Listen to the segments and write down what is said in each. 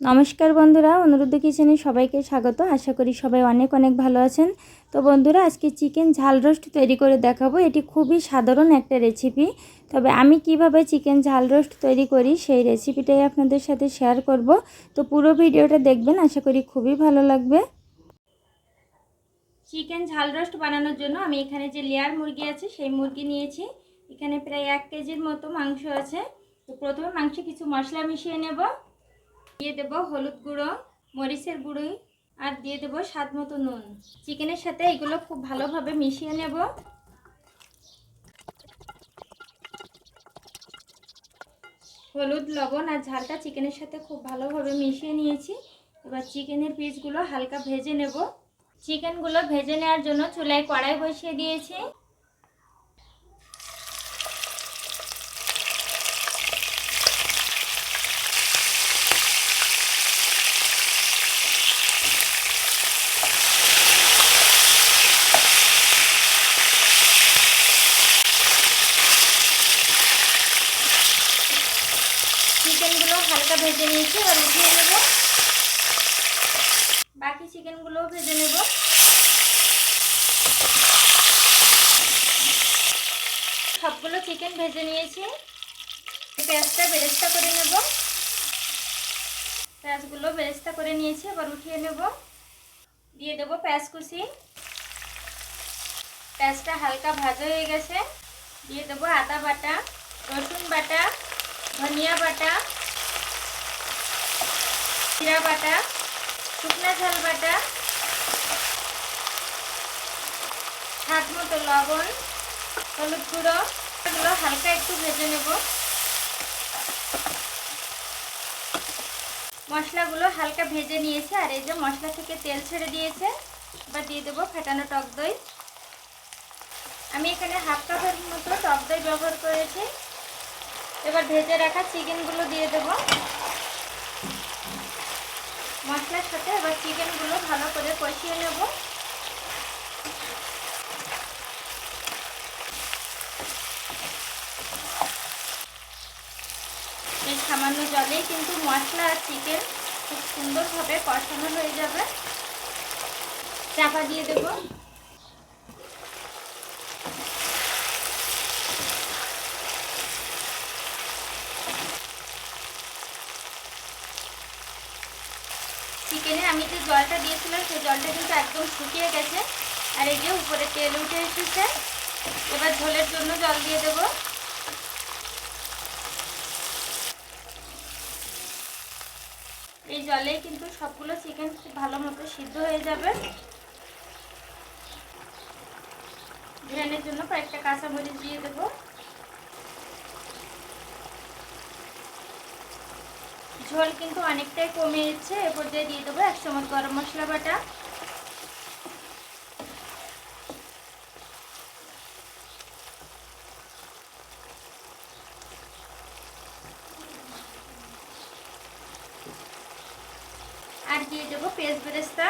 নমস্কার বন্ধুরা, অনুরুদ্ধ কিচেনে সবাইকে স্বাগত। আশা করি সবাই অনেক অনেক ভালো আছেন। তো বন্ধুরা, আজকে চিকেন ঝাল রোস্ট তৈরি করে দেখাবো। এটি খুবই সাধারণ একটা রেসিপি তবে আমি কীভাবে চিকেন ঝাল রোস্ট তৈরি করি সেই রেসিপিটাই আপনাদের সাথে শেয়ার করব। তো পুরো ভিডিওটা দেখবেন, আশা করি খুবই ভালো লাগবে। চিকেন ঝাল রোস্ট বানানোর জন্য আমি এখানে যে লেয়ার মুরগি আছে, সেই মুরগি নিয়েছি। এখানে প্রায় এক কেজির মতো মাংস আছে। তো প্রথমে মাংসে কিছু মশলা মিশিয়ে নেব। দিয়ে দেবো হলুদ গুঁড়ো, মরিচের গুঁড়ো আর দিয়ে দেবো স্বাদ মতো নুন। চিকেনের সাথে এগুলো খুব ভালোভাবে মিশিয়ে নেব। হলুদ, লবণ আর ঝালটা চিকেনের সাথে খুব ভালোভাবে মিশিয়ে নিয়েছি। এবার চিকেনের পিসগুলো হালকা ভেজে নেব। চিকেনগুলো ভেজে নেওয়ার জন্য চুলায় কড়াই বসিয়ে দিয়েছি চিকেনগুলো হালকা ভেজে নিয়েছি, এবার উঠিয়ে নেব। বাকি চিকেনগুলোও ভেজে নেব। সবগুলো চিকেন ভেজে নিয়েছি। পেঁয়াজটা বেরেস্তা করে নেব। পেঁয়াজগুলো বেরেস্তা করে নিয়েছি, এবার উঠিয়ে নেব। দিয়ে দেবো পেঁয়াজ কুচি। পেঁয়াজটা হালকা ভাজা হয়ে গেছে। দিয়ে দেবো আদা বাটা, রসুন বাটা, ধনিয়া বাটা জিরা বাটা, শুকনা ঝাল বাটা, স্বাদ মতো লবণ, হলুদ গুঁড়ো, এগুলো হালকা একটু ভেজে নেব। মশলাগুলো হালকা ভেজে নিয়েছে, আর এই যে মশলা থেকে তেল ছেড়ে দিয়েছে, এবার দিয়ে দেবো ফেটানো টক দই। আমি এখানে হাফ কাপের মতো টক দই ব্যবহার করেছি। এবার ভেজে রাখা চিকেনগুলো দিয়ে দেব। মশলার সাথে এবার চিকেনগুলো ভালো করে কষিয়ে নেব। এই সামান্য জলেই কিন্তু মশলা আর চিকেন খুব সুন্দরভাবে কষানো হয়ে যাবে। চাপা দিয়ে দেবো চিকেনে আমি যে জলটা দিয়েছিলাম, সেই জলটা কিন্তু একদম শুকিয়ে গেছে। আর এই যে উপরে তেল উঠে এসেছে, এবার ঝোলের জন্য জল দিয়ে দেব। এই জলেই কিন্তু সবগুলো চিকেন খুব ভালো মতো সিদ্ধ হয়ে যাবে। বিরিয়ানির জন্য কয়েকটা কাঁচামরিচ দিয়ে দেবো। ঝোল কিন্তু অনেকটাই কমে যাচ্ছে এ পর্যায়ে দিয়ে দেবো এক চামচ গরম মশলা বাটা। আর দিয়ে দেবো পেঁয়াজ বেরেস্তা।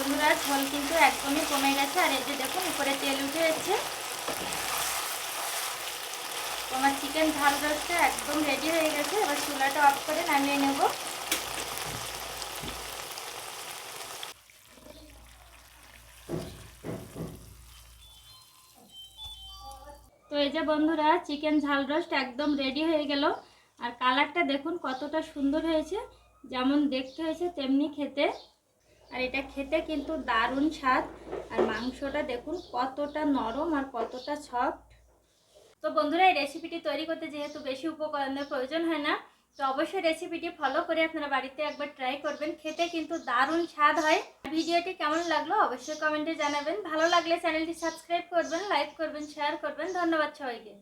বন্ধুরা ঝোল কিন্তু একদমই কমে গেছে। আর এই যে দেখুন, উপরে তেল উঠে যাচ্ছে তোমার চিকেন ঝাল রসটা একদম রেডি হয়ে গেছে। এবার চুলাটা অফ করে নামিয়ে নেব। তো এই যে বন্ধুরা চিকেন ঝাল রোস্ট একদম রেডি হয়ে গেল। আর কালারটা দেখুন কতটা সুন্দর হয়েছে। যেমন দেখতে হয়েছে, তেমনি খেতে। আর এটা খেতে কিন্তু দারুণ স্বাদ। আর মাংসটা দেখুন কতটা নরম আর কতটা সফট তো বন্ধুরা, এই রেসিপিটি তৈরি করতে যেহেতু বেশি উপকরণের প্রয়োজন হয় না, তো অবশ্যই রেসিপিটি ফলো করে আপনারা বাড়িতে একবার ট্রাই করবেন। খেতে কিন্তু দারুণ স্বাদ হয়। ভিডিওটি কেমন লাগল অবশ্যই কমেন্টে জানাবেন। ভালো লাগলে চ্যানেলটি সাবস্ক্রাইব করবেন লাইক করবেন শেয়ার করবেন। ধন্যবাদ সবাইকে।